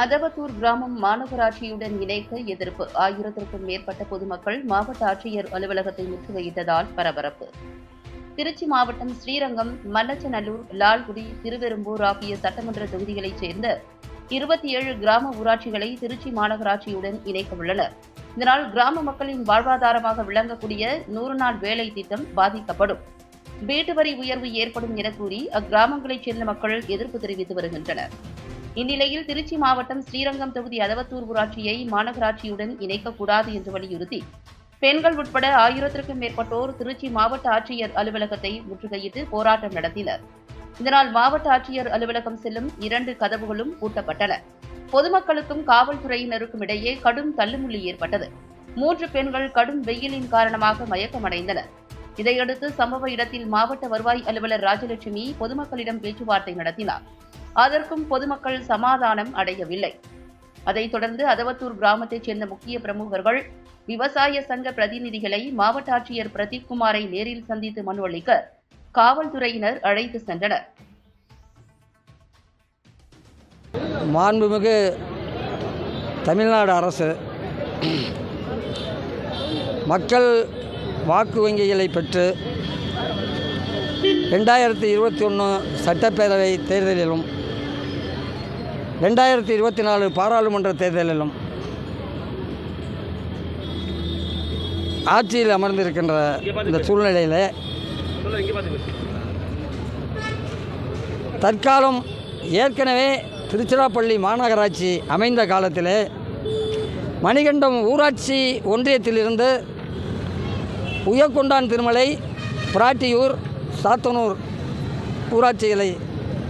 அதவத்தூர் கிராமம் மாநகராட்சியுடன் இணைக்க எதிர்ப்பு. ஆயிரத்திற்கும் மேற்பட்ட பொதுமக்கள் மாவட்ட ஆட்சியர் அலுவலகத்தை முற்றுகையிட்டதால் பரபரப்பு. திருச்சி மாவட்டம் ஸ்ரீரங்கம் மல்லச்சநல்லூர் லால்குடி திருவெரும்பூர் ஆகிய சட்டமன்ற தொகுதிகளைச் சேர்ந்த இருபத்தி ஏழு கிராம ஊராட்சிகளை திருச்சி மாநகராட்சியுடன் இணைக்க உள்ளனர். இதனால் கிராம மக்களின் வாழ்வாதாரமாக விளங்கக்கூடிய நூறு நாள் வேலை திட்டம் பாதிக்கப்படும். வீட்டு வரி உயர்வு ஏற்படும் என கூறி அக்கிராமங்களைச் சேர்ந்த மக்கள் எதிர்ப்பு தெரிவித்து வருகின்றனர். இந்நிலையில் திருச்சி மாவட்டம் ஸ்ரீரங்கம் தொகுதி அதவத்தூர் ஊராட்சியை மாநகராட்சியுடன் இணைக்கக்கூடாது என்று வலியுறுத்தி பெண்கள் உட்பட ஆயிரத்திற்கும் மேற்பட்டோர் திருச்சி மாவட்ட ஆட்சியர் அலுவலகத்தை முற்றுகையிட்டு போராட்டம் நடத்தினர். இதனால் மாவட்ட ஆட்சியர் அலுவலகம் செல்லும் இரண்டு கதவுகளும் பூட்டப்பட்டன. பொதுமக்களுக்கும் காவல்துறையினருக்கும் இடையே கடும் தள்ளுமுள்ளி ஏற்பட்டது. மூன்று பெண்கள் கடும் வெயிலின் காரணமாக மயக்கமடைந்தனர். இதையடுத்து சம்பவ இடத்தில் மாவட்ட வருவாய் அலுவலர் ராஜலட்சுமி பொதுமக்களிடம் பேச்சுவார்த்தை நடத்தினார். அதற்கும் பொதுமக்கள் சமாதானம் அடையவில்லை. அதைத் தொடர்ந்து அதவத்தூர் கிராமத்தைச் சேர்ந்த முக்கிய பிரமுகர்கள் விவசாய சங்க பிரதிநிதிகளை மாவட்ட ஆட்சியர் பிரதீப் குமாரை நேரில் சந்தித்து மனு அளிக்க காவல்துறையினர் அழைத்து சென்றனர். மாண்புமிகு தமிழ்நாடு அரசு மக்கள் வாக்கு வங்கிகளை பெற்று ரெண்டாயிரத்தி இருபத்தி ஒன்று சட்டப்பேரவை தேர்தலிலும் ரெண்டாயிரத்தி இருபத்தி நாலு பாராளுமன்ற தேர்தலிலும் ஆட்சியில் அமர்ந்திருக்கின்ற இந்த சூழ்நிலையில் தற்காலம் ஏற்கனவே திருச்சிராப்பள்ளி மாநகராட்சி அமைந்த காலத்தில் மணிகண்டம் ஊராட்சி ஒன்றியத்திலிருந்து உயர்கொண்டான் திருமலை பிராட்டியூர் சாத்தனூர் ஊராட்சிகளை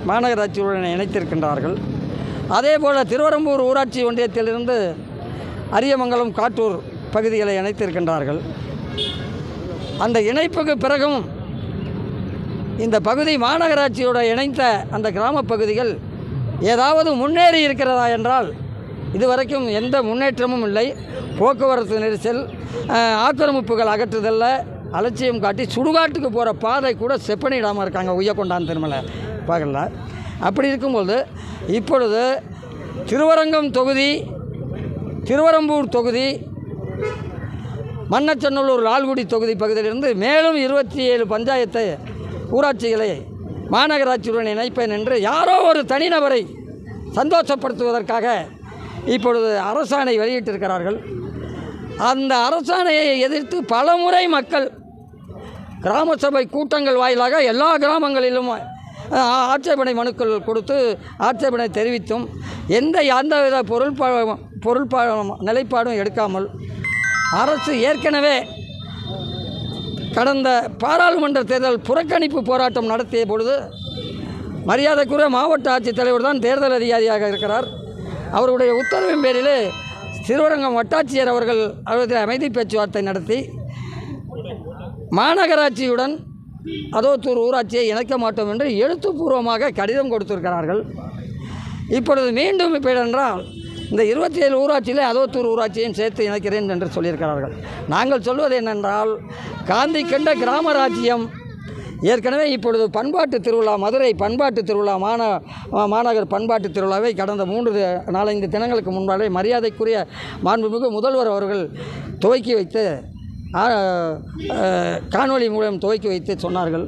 மாநகராட்சியுடன் இணைத்திருக்கின்றார்கள். அதே போல் திருவரம்பூர் ஊராட்சி ஒன்றியத்திலிருந்து அரியமங்கலம் காட்டூர் பகுதிகளை இணைத்திருக்கின்றார்கள். அந்த இணைப்புக்கு பிறகும் இந்த பகுதி மாநகராட்சியோட இணைந்த அந்த கிராம பகுதிகள் ஏதாவது முன்னேறி இருக்கிறதா என்றால் இதுவரைக்கும் எந்த முன்னேற்றமும் இல்லை. போக்குவரத்து நெரிசல் ஆக்கிரமிப்புகள் அகற்றுதல்ல. அலட்சியம் காட்டி சுடுகாட்டுக்கு போகிற பாதை கூட செப்பனிடாமல் இருக்காங்க. உய்யக்கொண்டான் திருமலை பார்க்கல அப்படி இருக்கும்போது இப்பொழுது திருவரங்கம் தொகுதி திருவரம்பூர் தொகுதி மன்னச்சநல்லூர் லால்குடி தொகுதி பகுதியிலிருந்து மேலும் இருபத்தி ஏழு பஞ்சாயத்து ஊராட்சிகளை மாநகராட்சியுடன் இணைப்பேன் என்று யாரோ ஒரு தனிநபரை சந்தோஷப்படுத்துவதற்காக இப்பொழுது அரசாணை வெளியிட்டிருக்கிறார்கள். அந்த அரசாணையை எதிர்த்து பலமுறை மக்கள் கிராம சபை கூட்டங்கள் வாயிலாக எல்லா கிராமங்களிலும் ஆட்சேபனை மனுக்கள் கொடுத்து ஆட்சேபனை தெரிவித்தும் எந்த எந்தவித பொருள்பா பொருள் நிலைப்பாடும் எடுக்காமல் அரசு ஏற்கனவே கடந்த பாராளுமன்ற தேர்தல் புறக்கணிப்பு போராட்டம் நடத்திய பொழுது மரியாதைக்குரிய மாவட்ட ஆட்சித்தலைவர் தான் தேர்தல் அதிகாரியாக இருக்கிறார். அவருடைய உத்தரவின் பேரில் திருவரங்கம் வட்டாட்சியர் அவர்கள் அவருடைய அமைதி பேச்சுவார்த்தை நடத்தி மாநகராட்சியுடன் அதோத்தூர் ஊராட்சியை இணைக்க மாட்டோம் என்று எழுத்துப்பூர்வமாக கடிதம் கொடுத்திருக்கிறார்கள். இப்பொழுது மீண்டும் இப்போ என்றால் இந்த இருபத்தி ஏழு ஊராட்சியில் அதோத்தூர் ஊராட்சியையும் சேர்த்து இணைக்கிறேன் என்று சொல்லியிருக்கிறார்கள். நாங்கள் சொல்வது என்னென்றால் காந்தி கண்ட கிராம ராஜ்யம் ஏற்கனவே இப்பொழுது பண்பாட்டு திருவிழா மதுரை பண்பாட்டு திருவிழா மாந மாநகர் பண்பாட்டு திருவிழாவை கடந்த மூன்று நாலஞ்சு தினங்களுக்கு முன்பாலே மரியாதைக்குரிய மாண்புமிகு முதல்வர் அவர்கள் துவக்கி வைத்து காணொளி மூலம் துவக்கி வைத்து சொன்னார்கள்.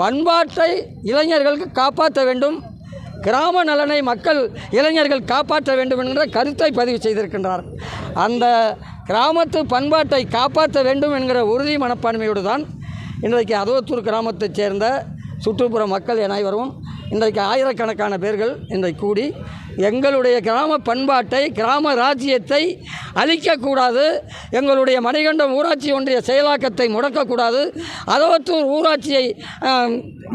பண்பாட்டை இளைஞர்களுக்கு காப்பாற்ற வேண்டும். கிராம நலனை மக்கள் இளைஞர்கள் காப்பாற்ற வேண்டும் என்கிற கருத்தை பதிவு செய்திருக்கின்றார். அந்த கிராமத்து பண்பாட்டை காப்பாற்ற வேண்டும் என்கிற உறுதி மனப்பான்மையோடு தான் இன்றைக்கு அதோத்தூர் கிராமத்தைச் சேர்ந்த சுற்றுப்புற மக்கள் அனைவரும் இன்றைக்கு ஆயிரக்கணக்கான பேர்கள் இன்றைக்கு கூடி எங்களுடைய கிராம பண்பாட்டை கிராம ராஜ்யத்தை அழிக்கக்கூடாது. எங்களுடைய மணிகண்டம் ஊராட்சி ஒன்றிய செயலாக்கத்தை முடக்கக்கூடாது. அதோத்தூர் ஊராட்சியை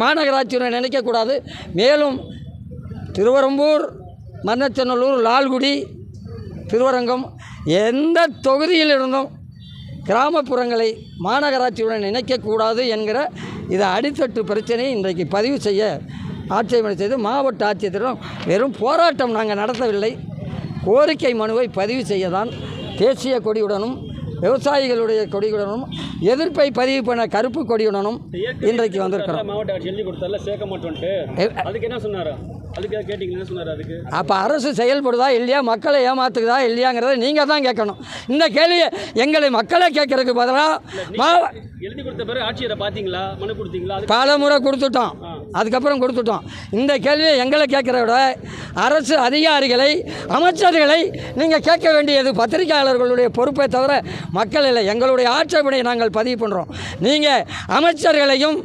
மாநகராட்சியுடன் நினைக்கக்கூடாது மேலும் திருவரம்பூர் மன்னச்சநல்லூர் லால்குடி திருவரங்கம் எந்த தொகுதியிலிருந்தும் கிராமப்புறங்களை மாநகராட்சியுடன் இணைக்கக்கூடாது என்கிற இதை அடித்தட்டு பிரச்சனையை இன்றைக்கு பதிவு செய்ய ஆட்சேபனை செய்து மாவட்ட ஆட்சியரிடம் வெறும் போராட்டம் நாங்கள் நடத்தவில்லை. கோரிக்கை மனுவை பதிவு செய்ய தான் தேசிய கொடியுடனும் விவசாயிகளுடைய கொடியுடனும் எதிர்ப்பை பதிவு பண்ண கருப்பு கொடியுடனும் இன்றைக்கு வந்திருக்கிறோம். மாவட்ட ஆட்சி எழுதி கொடுத்தால சேர்க்க மாட்டோன்ட்டு. எ- அதுக்கு என்ன சொன்னாரா? அதுக்காக கேட்டிங்க என்ன சொன்னார் அதுக்கு? அப்போ அரசு செயல்படுதா இல்லையா? மக்களை ஏமாத்துக்குதா இல்லையாங்கிறத நீங்கள் தான் கேட்கணும். இந்த கேள்வியை எங்களை மக்களை கேட்கறதுக்கு பதிலாக எழுதி கொடுத்த பிறகு ஆட்சியரை பார்த்தீங்களா? மனு கொடுத்தீங்களா? பல முறை கொடுத்துட்டோம். அதுக்கப்புறம் கொடுத்துட்டோம். இந்த கேள்வியை எங்களை கேட்குறத விட அரசு அதிகாரிகளை அமைச்சர்களை நீங்கள் கேட்க வேண்டியது பத்திரிகையாளர்களுடைய பொறுப்பை தவிர மக்கள் இல்லை. எங்களுடைய ஆட்சேபனை நாங்கள் பதிவு பண்ணுறோம் நீங்கள் அமைச்சர்களையும்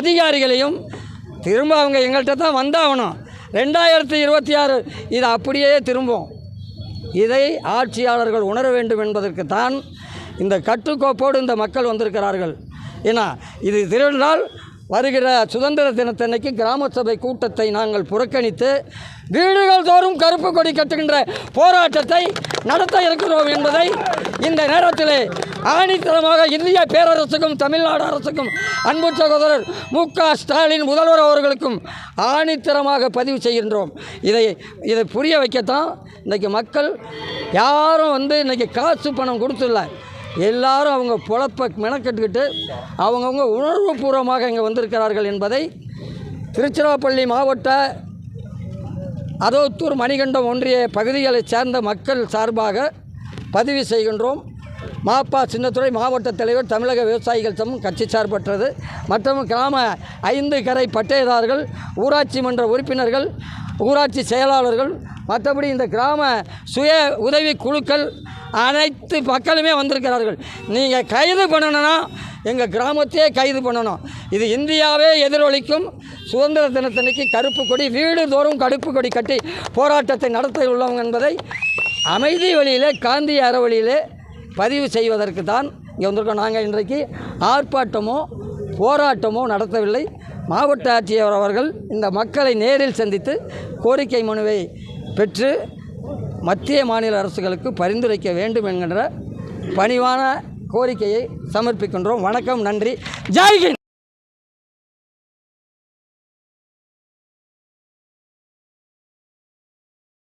அதிகாரிகளையும் திரும்ப அவங்க எங்கள்கிட்ட தான் வந்தாகணும். ரெண்டாயிரத்தி இருபத்தி ஆறு இது அப்படியே திரும்பும் இதை ஆட்சியாளர்கள் உணர வேண்டும் என்பதற்கு தான் இந்த கட்டுக்கோப்போடு இந்த மக்கள் வந்திருக்கிறார்கள். ஏன்னா இது திருநாள் வருகிற சுதந்திர தினத்தன்னைக்கு கிராம சபை கூட்டத்தை நாங்கள் புறக்கணித்து வீடுகள் தோறும் கருப்பு கொடி கட்டுகின்ற போராட்டத்தை நடத்த இருக்கிறோம் என்பதை இந்த நேரத்தில் ஆணித்தரமாக இந்திய பேரரசுக்கும் தமிழ்நாடு அரசுக்கும் அன்பு சகோதரர் மு க ஸ்டாலின் முதல்வர் அவர்களுக்கும் ஆணித்தரமாக பதிவு செய்கின்றோம். இதை இதை புரிய வைக்கத்தான் இன்றைக்கி மக்கள் யாரும் வந்து இன்றைக்கி காசு பணம் கொடுத்துள்ள எல்லாரும் அவங்க பொழப்பை மெனக்கட்டுக்கிட்டு அவங்கவுங்க உணர்வுபூர்வமாக இங்கே வந்திருக்கிறார்கள் என்பதை திருச்சிராப்பள்ளி மாவட்ட அதோத்தூர் மணிகண்டம் ஒன்றிய பகுதிகளைச் சேர்ந்த மக்கள் சார்பாக பதிவு செய்கின்றோம். மாப்பா சின்னத்துறை மாவட்ட தலைவர் தமிழக விவசாயிகள் சமம் கட்சி சார்பற்றது. மற்றும் கிராம ஐந்து கரை பட்டயதாரர்கள் ஊராட்சி மன்ற உறுப்பினர்கள் ஊராட்சி செயலாளர்கள் மற்றபடி இந்த கிராம சுய உதவி குழுக்கள் அனைத்து மக்களுமே வந்திருக்கிறார்கள். நீங்கள் கைது பண்ணணும்னா எங்கள் கிராமத்தையே கைது பண்ணணும். இது இந்தியாவே எதிரொலிக்கும். சுதந்திர தினத்தன்னைக்கு கருப்பு கொடி வீடு தோறும் கருப்பு கொடி கட்டி போராட்டத்தை நடத்த உள்ளவங்க என்பதை அமைதி வழியிலே காந்தி அறவழியிலே பதிவு செய்வதற்கு தான் இங்கே வந்திருக்கோம். நாங்கள் இன்றைக்கு ஆர்ப்பாட்டமோ போராட்டமோ நடத்தவில்லை. மாவட்ட ஆட்சியர் அவர்கள் இந்த மக்களை நேரில் சந்தித்து கோரிக்கை மனுவை பெற்று மத்திய மாநில அரசுகளுக்கு பரிந்துரைக்க வேண்டும் என்கின்ற பணிவான கோரிக்கையை சமர்ப்பிக்கின்றோம். வணக்கம் நன்றி. ஜெய்ஹிந்த்